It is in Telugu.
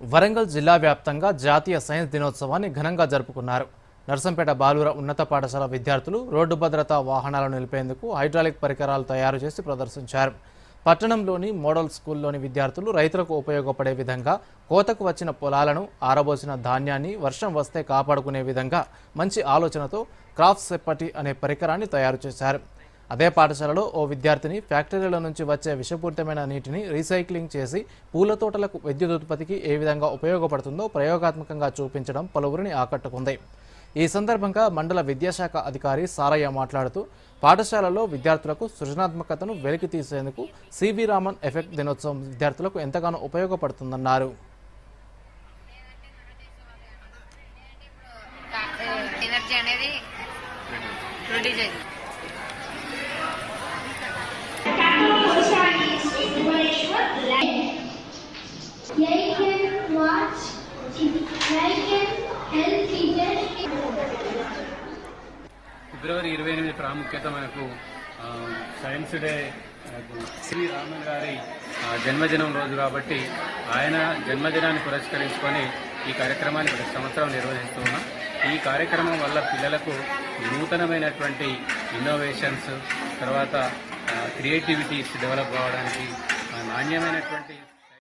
వరంగల్ జిల్లా వ్యాప్తంగా జాతీయ సైన్స్ దినోత్సవాన్ని ఘనంగా జరుపుకున్నారు. నర్సంపేట బాలుర ఉన్నత పాఠశాల విద్యార్థులు రోడ్డు భద్రతా వాహనాలను నిలిపేందుకు హైడ్రాలిక్ పరికరాలు తయారు చేసి ప్రదర్శించారు. పట్టణంలోని మోడల్ స్కూల్లోని విద్యార్థులు రైతులకు ఉపయోగపడే విధంగా కోతకు వచ్చిన పొలాలను ఆరబోసిన ధాన్యాన్ని వర్షం వస్తే కాపాడుకునే విధంగా మంచి ఆలోచనతో క్రాఫ్ట్ సెప్పటి అనే పరికరాన్ని తయారు చేశారు. అదే పాఠశాలలో ఓ విద్యార్థిని ఫ్యాక్టరీల నుంచి వచ్చే విషపూరితమైన నీటిని రీసైక్లింగ్ చేసి పూల తోటలకు విద్యుత్ ఉత్పత్తికి ఏ విధంగా ఉపయోగపడుతుందో ప్రయోగాత్మకంగా చూపించడం పలువురిని ఆకట్టుకుంది. ఈ సందర్భంగా మండల విద్యాశాఖ అధికారి సారయ్య మాట్లాడుతూ పాఠశాలలో విద్యార్థులకు సృజనాత్మకతను వెలికి తీసేందుకు సివి రామన్ ఎఫెక్ట్ దినోత్సవం విద్యార్థులకు ఎంతగానో ఉపయోగపడుతుందన్నారు. ఎనర్జీ అనేది ఫిబ్రవరి ఇరవై ఎనిమిది ప్రాముఖ్యత మనకు సైన్స్ డే శ్రీ రామన్ గారి జన్మదినం రోజు కాబట్టి ఆయన జన్మదినాన్ని పురస్కరించుకొని ఈ కార్యక్రమాన్ని ప్రతి సంవత్సరం నిర్వహిస్తూ ఉన్నాం. ఈ కార్యక్రమం వల్ల పిల్లలకు నూతనమైనటువంటి ఇన్నోవేషన్స్ తర్వాత క్రియేటివిటీస్ డెవలప్ కావడానికి నాణ్యమైనటువంటి